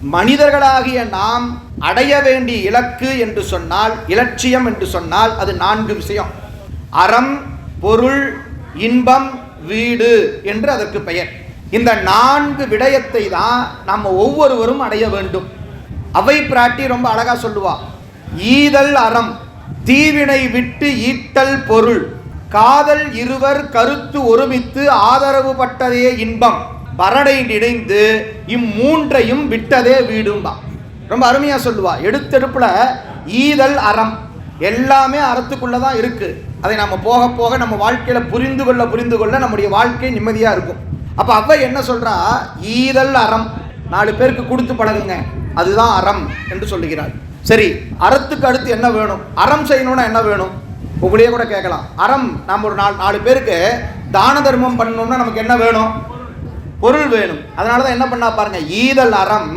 மனிதர்களாகிய நாம் அடைய வேண்டிய இலக்கு என்று சொன்னால் இலட்சியம் என்று சொன்னால் அது நான்கு விஷயம். அறம் பொருள் இன்பம் வீடு என்று அதற்கு பெயர். இந்த நான்கு விடயத்தை தான் நம்ம ஒவ்வொருவரும் அடைய வேண்டும். அவை பிராட்டி ரொம்ப அழகா சொல்லுவா. ஈதல் அறம் தீவினை விட்டு ஈட்டல் பொருள். காதல் இருவர் கருத்து ஒருமித்து ஆதரவு பட்டதே இன்பம். பரடை இணைந்து இம்மூன்றையும் விட்டதே வீடும்பா. ரொம்ப அருமையாக சொல்லுவா. எடுத்தெடுப்பில் ஈதல் அறம் எல்லாமே அறத்துக்குள்ளே தான் இருக்குது அதை நம்ம போக போக நம்ம வாழ்க்கையில் புரிந்து கொள்ள புரிந்து கொள்ள நம்முடைய வாழ்க்கை நிம்மதியாக இருக்கும். அப்போ அவ என்ன சொல்கிறா ஈதல் அறம். நாலு பேருக்கு கொடுத்து பழகுங்க. அதுதான் அறம் என்று சொல்லுகிறாள். சரி அறத்துக்கு அடுத்து என்ன வேணும்? அறம் செய்யணும்னா என்ன வேணும்? உங்களையே கூட கேட்கலாம். அறம் நம்ம ஒரு நாலு நாலு பேருக்கு தான தர்மம் பண்ணணும்னா நமக்கு என்ன வேணும்? பொருள் வேணும். அதனால தான் என்ன பண்ணா பாருங்க ஈதல் அறம்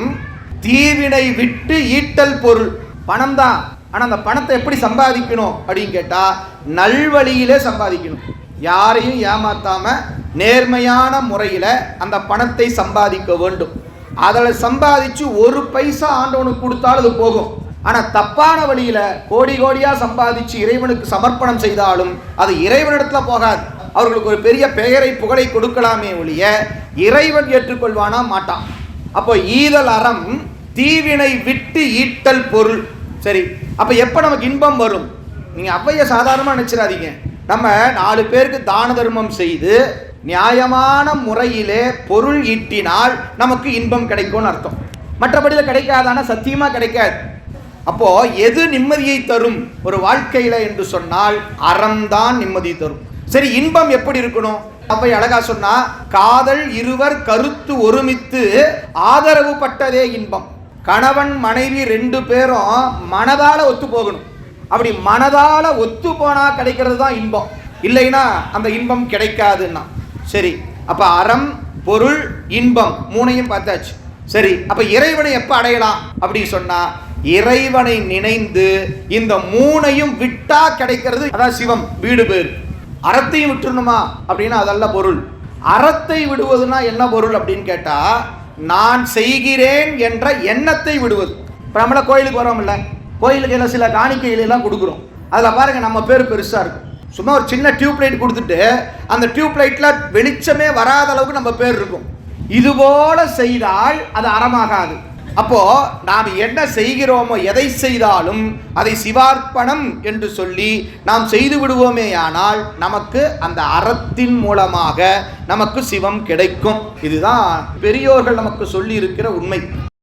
தீவினை விட்டு ஈட்டல் பொருள். பணம் தான் ஆனால் அந்த பணத்தை எப்படி சம்பாதிக்கணும் அப்படின்னு கேட்டால் நல்வழியிலே சம்பாதிக்கணும். யாரையும் ஏமாத்தாம நேர்மையான முறையில் அந்த பணத்தை சம்பாதிக்க வேண்டும். அதில் சம்பாதிச்சு ஒரு பைசா ஆண்டவனுக்கு கொடுத்தாலும் அது போகும். ஆனால் தப்பான வழியில் கோடி கோடியாக சம்பாதிச்சு இறைவனுக்கு சமர்ப்பணம் செய்தாலும் அது இறைவனிடத்தில் போகாது. அவர்களுக்கு ஒரு பெரிய பெயரை புகழை கொடுக்கலாமே ஒழிய இறைவன் ஏற்றுக்கொள்வானா மாட்டான். அப்போ ஈதல் அறம் தீவினை விட்டு ஈட்டல் பொருள். சரி அப்போ எப்போ நமக்கு இன்பம் வரும்? நீங்கள் அவ்வைய சாதாரணமாக நினச்சிடாதீங்க. நம்ம நாலு பேருக்கு தான தர்மம் செய்து நியாயமான முறையிலே பொருள் ஈட்டினால் நமக்கு இன்பம் கிடைக்கும்னு அர்த்தம். மற்றபடியில் கிடைக்காதானா? சத்தியமாக கிடைக்காது. அப்போது எது நிம்மதியை தரும்? ஒரு வாழ்க்கையில் என்று சொன்னால் அறம்தான் நிம்மதி தரும். சரி இன்பம் எப்படி இருக்கணும்? அவை அழகா சொன்னா காதல் இருவர் கருத்து ஒருமித்து ஆதரவு பட்டதே இன்பம். கணவன் மனைவி ரெண்டு பேரும் மனதால ஒத்து போகணும். அப்படி மனதால ஒத்து போனா கிடைக்கிறது தான் இன்பம். இல்லைன்னா அந்த இன்பம் கிடைக்காதுன்னா. சரி அப்ப அறம் பொருள் இன்பம் மூணையும் பார்த்தாச்சு. சரி அப்ப இறைவனை எப்ப அடையலாம்? அப்படின்னு சொன்னா இறைவனை நினைந்து இந்த மூணையும் விட்டா கிடைக்கிறது அதான் சிவம் வீடு பேர். அறத்தையும் விட்டுருணுமா அப்படின்னா அதல்ல பொருள். அறத்தை விடுவதுனா என்ன பொருள் அப்படின்னு கேட்டால் நான் செய்கிறேன் என்ற எண்ணத்தை விடுவது. இப்போ நம்மள கோயிலுக்கு வரோம்ல கோயிலுக்கு எல்லாம் சில காணிக்கைகள் எல்லாம் கொடுக்குறோம். அதில் பாருங்கள் நம்ம பேர் பெருசாக இருக்கும் சும்மா ஒரு சின்ன டியூப் லைட் கொடுத்துட்டு அந்த டியூப் லைட்டில் வெளிச்சமே வராத அளவுக்கு நம்ம பேர் இருக்கும். இதுபோல செய்தால் அது அறமாகாது. அப்போ நாம் என்ன செய்கிறோமோ எதை செய்தாலும் அதை சிவார்ப்பணம் என்று சொல்லி நாம் செய்து விடுவோமேயானால் நமக்கு அந்த அறத்தின் மூலமாக நமக்கு சிவம் கிடைக்கும். இதுதான் பெரியோர்கள் நமக்கு சொல்லி இருக்கிற உண்மை.